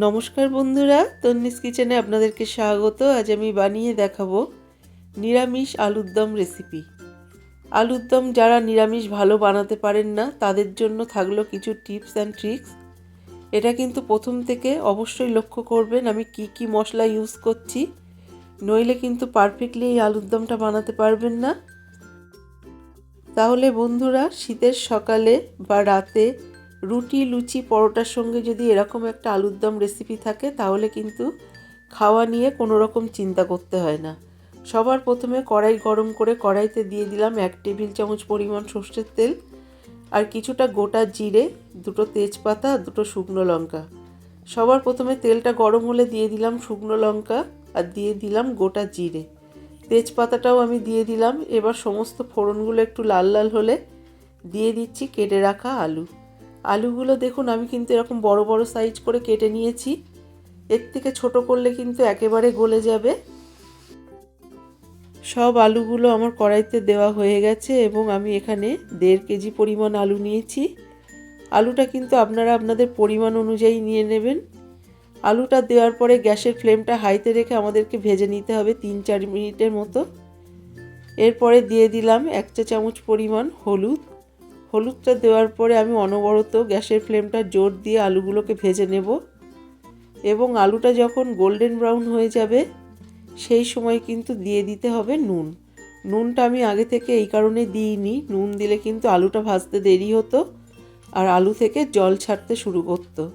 নমস্কার বন্ধুরা, তন্নিস কিচেনে আপনাদেরকে স্বাগত। আজ আমি বানিয়ে দেখাবো নিরামিষ আলুর দম রেসিপি আলুর দম যারা নিরামিষ ভালো বানাতে পারেন না, তাদের জন্য থাকল কিছু টিপস অ্যান্ড ট্রিক্স এটা কিন্তু প্রথম থেকে অবশ্যই লক্ষ্য করবেন আমি কি কি মশলা ইউজ করছি। নইলে কিন্তু পারফেক্টলি এই আলুর দমটা বানাতে পারবেন না। তাহলে বন্ধুরা, শীতের সকালে বা রাতে রুটি, লুচি, পরোটার সঙ্গে যদি এরকম একটা আলুর দম রেসিপি থাকে, তাহলে কিন্তু খাওয়া নিয়ে কোনো রকম চিন্তা করতে হয় না। সবার প্রথমে কড়াই গরম করে কড়াইতে দিয়ে দিলাম এক টেবিল চামচ পরিমাণ সর্ষের তেল আর কিছুটা গোটা জিরে, দুটো তেজপাতা, দুটো শুকনো লঙ্কা। সবার প্রথমে তেলটা গরম হলে দিয়ে দিলাম শুকনো লঙ্কা আর দিয়ে দিলাম গোটা জিরে। তেজপাতাটাও আমি দিয়ে দিলাম। এবার সমস্ত ফোড়নগুলো একটু লাল লাল হলে দিয়ে দিচ্ছি কেটে রাখা আলু। আলুগুলো দেখুন, আমি কিন্তু এরকম বড় বড় সাইজ করে কেটে নিয়েছি। এর থেকে ছোট করলে কিন্তু একেবারে গলে যাবে। সব আলুগুলো আমার কড়াইতে দেওয়া হয়ে গেছে এবং আমি এখানে দেড় কেজি পরিমাণ আলু নিয়েছি। আলুটা কিন্তু আপনারা আপনাদের পরিমাণ অনুযায়ী নিয়ে নেবেন। আলুটা দেওয়ার পরে গ্যাসের ফ্লেমটা হাইতে রেখে আমাদেরকে ভেজে নিতে হবে তিন চার মিনিটের মতো। এরপরে দিয়ে দিলাম এক চা চামচ পরিমাণ হলুদ। হলুদটা দেওয়ার পরে আমি অনবরত গ্যাসের ফ্লেমটা জোর দিয়ে আলুগুলোকে ভেজে নেব। এবং আলুটা যখন গোল্ডেন ব্রাউন হয়ে যাবে, সেই সময় কিন্তু দিয়ে দিতে হবে নুন। নুনটা আমি আগে থেকে এই কারণে দিইনি। নুন দিলে কিন্তু আলুটা ভাজতে দেরি হতো আর আলু থেকে জল ছাড়তে শুরু করতো।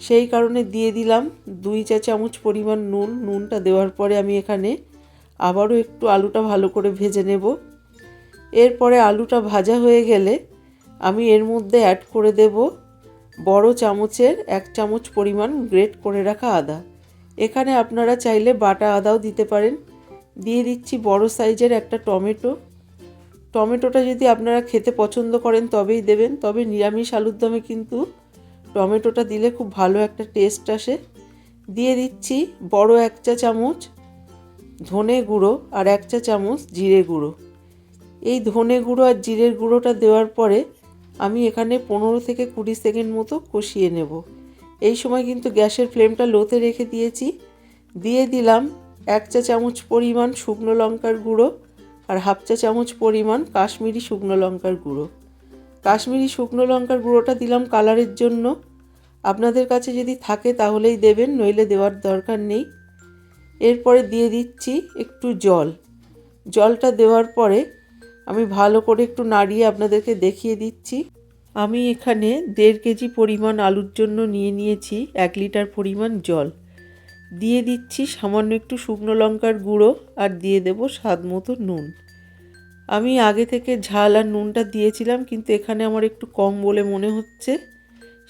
সেই কারণে দিয়ে দিলাম দুই চা চামচ পরিমাণ নুন। নুনটা দেওয়ার পরে আমি এখানে আবারও একটু আলুটা ভালো করে ভেজে নেব। এরপরে আলুটা ভাজা হয়ে গেলে আমি এর মধ্যে অ্যাড করে দেব বড় চামচের এক চামচ পরিমাণ গ্রেট করে রাখা আদা। এখানে আপনারা চাইলে বাটা আদাও দিতে পারেন। দিয়ে দিচ্ছি বড় সাইজের একটা টমেটো। টমেটোটা যদি আপনারা খেতে পছন্দ করেন তবেই দেবেন, তবে নিরামিষ আলুর দমে কিন্তু টমেটোটা দিলে খুব ভালো একটা টেস্ট আসে। দিয়ে দিচ্ছি বড় এক চা চামচ ধনে গুঁড়ো আর এক চা চামচ জিরে গুঁড়ো। এই ধনে গুঁড়ো আর জিরের গুঁড়োটা দেওয়ার পরে আমি এখানে পনেরো থেকে কুড়ি সেকেন্ড মতো কষিয়ে নেব। এই সময় কিন্তু গ্যাসের ফ্লেমটা লোতে রেখে দিয়েছি। দিয়ে দিলাম এক চা চামচ পরিমাণ শুকনো লঙ্কার গুঁড়ো আর হাফ চা চামচ পরিমাণ কাশ্মীরি শুকনো লঙ্কার গুঁড়ো। কাশ্মীরি শুকনো লঙ্কার গুঁড়োটা দিলাম কালারের জন্য। আপনাদের কাছে যদি থাকে তাহলেই দেবেন, নইলে দেওয়ার দরকার নেই। এরপরে দিয়ে দিচ্ছি একটু জল। জলটা দেওয়ার পরে আমি ভালো করে একটু নাড়িয়ে আপনাদেরকে দেখিয়ে দিচ্ছি। আমি এখানে দেড় কেজি পরিমাণ আলুর জন্য নিয়ে নিয়েছি এক লিটার পরিমাণ জল। দিয়ে দিচ্ছি সামান্য একটু শুকনো লঙ্কার গুঁড়ো আর দিয়ে দেব স্বাদ মতো নুন। আমি আগে থেকে ঝাল আর নুনটা দিয়েছিলাম কিন্তু এখানে আমার একটু কম বলে মনে হচ্ছে।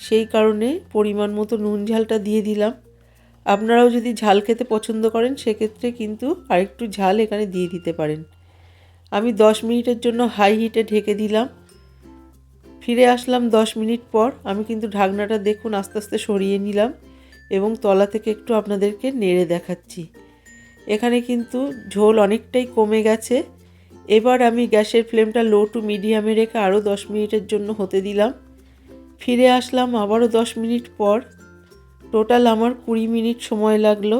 সেই কারণে পরিমাণ মতো নুন ঝালটা দিয়ে দিলাম। আপনারাও যদি ঝাল খেতে পছন্দ করেন, সেক্ষেত্রে কিন্তু আরেকটু ঝাল এখানে দিয়ে দিতে পারেন। আমি দশ মিনিটের জন্য হাই হিটে ঢেকে দিলাম। ফিরে আসলাম দশ মিনিট পর। আমি কিন্তু ঢাকনাটা দেখুন আস্তে আস্তে সরিয়ে নিলাম এবং তলা থেকে একটু আপনাদেরকে নেড়ে দেখাচ্ছি। এখানে কিন্তু ঝোল অনেকটাই কমে গেছে। এবার আমি গ্যাসের ফ্লেমটা লো টু মিডিয়ামে রেখে আরও দশ মিনিটের জন্য হতে দিলাম। ফিরে আসলাম আবারও দশ মিনিট পর। টোটাল আমার কুড়ি মিনিট সময় লাগল।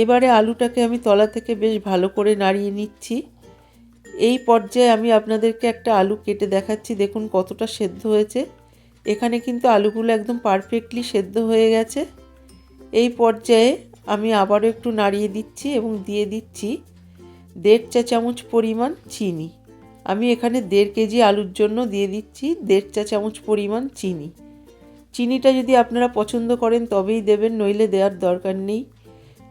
এবারে আলুটাকে আমি তলা থেকে বেশ ভালো করে নাড়িয়ে নিচ্ছি। এই পর্যায়ে আমি আপনাদেরকে একটা আলু কেটে দেখাচ্ছি। দেখুন কতটা সেদ্ধ হয়েছে। এখানে কিন্তু আলুগুলো একদম পারফেক্টলি সেদ্ধ হয়ে গেছে। এই পর্যায়ে আমি আবারও একটু নাড়িয়ে দিচ্ছি এবং দিয়ে দিচ্ছি দেড় চা চামচ পরিমাণ চিনি। আমি এখানে দেড় কেজি আলুর জন্য দিয়ে দিচ্ছি দেড় চা চামচ পরিমাণ চিনি। চিনিটা যদি আপনারা পছন্দ করেন তবেই দেবেন, নইলে দেওয়ার দরকার নেই।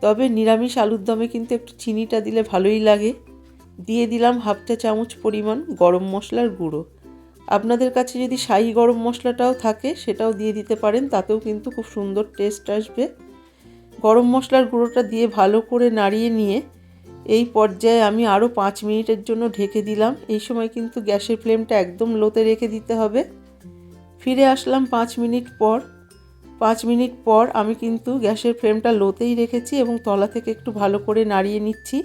তবে নিরামিষ আলুর দমে কিন্তু একটু চিনিটা দিলে ভালোই লাগে। দিয়ে দিলাম হাফ চা চামচ পরিমাণ গরম মশলার গুঁড়ো। আপনাদের কাছে যদি শাহি গরম মশলাটাও থাকে, সেটাও দিয়ে দিতে পারেন, তাতেও কিন্তু খুব সুন্দর টেস্ট আসবে। গরম মশলার গুঁড়োটা দিয়ে ভালো করে নাড়িয়ে নিয়ে এই পর্যায়ে আমি আরও পাঁচ মিনিটের জন্য ঢেকে দিলাম। এই সময় কিন্তু গ্যাসের ফ্লেমটা একদম লোতে রেখে দিতে হবে। ফিরে আসলাম পাঁচ মিনিট পর। পাঁচ মিনিট পর আমি কিন্তু গ্যাসের ফ্লেমটা লোতেই রেখেছি এবং তলা থেকে একটু ভালো করে নাড়িয়ে নিচ্ছি।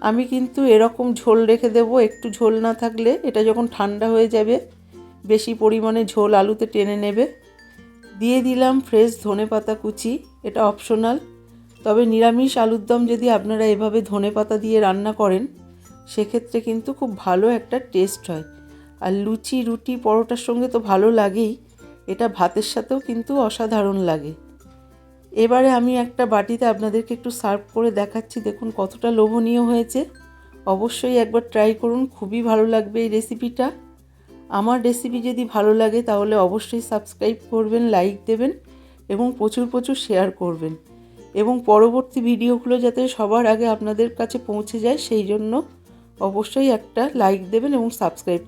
আমি কিন্তু এরকম ঝোল রেখে দেব, একটু ঝোল না থাকলে এটা যখন ঠান্ডা হয়ে যাবে, বেশি পরিমাণে ঝোল আলুতে টেনে নেবে। দিয়ে দিলাম ফ্রেশ ধনেপাতা কুচি, এটা অপশনাল। তবে নিরামিষ আলুর দম যদি আপনারা এভাবে ধনেপাতা দিয়ে রান্না করেন, সেক্ষেত্রে কিন্তু খুব ভালো একটা টেস্ট হয়। আর লুচি, রুটি, পরোটার সঙ্গে তো ভালো লাগেই। এটা ভাতের সাথেও কিন্তু অসাধারণ লাগে। এবারে আমি একটা বাটিতে আপনাদেরকে একটু সার্ভ করে দেখাচ্ছি, দেখুন কতটা লোভনীয় হয়েছে। অবশ্যই একবার ট্রাই করুন, খুবই ভালো লাগবে এই রেসিপিটা। আমার রেসিপি যদি ভালো লাগে তাহলে অবশ্যই সাবস্ক্রাইব করবেন, লাইক দেবেন এবং প্রচুর প্রচুর শেয়ার করবেন। এবং পরবর্তী ভিডিওগুলো যাতে সবার আগে আপনাদের কাছে পৌঁছে যায়, সেই জন্য অবশ্যই একটা লাইক দেবেন এবং সাবস্ক্রাইব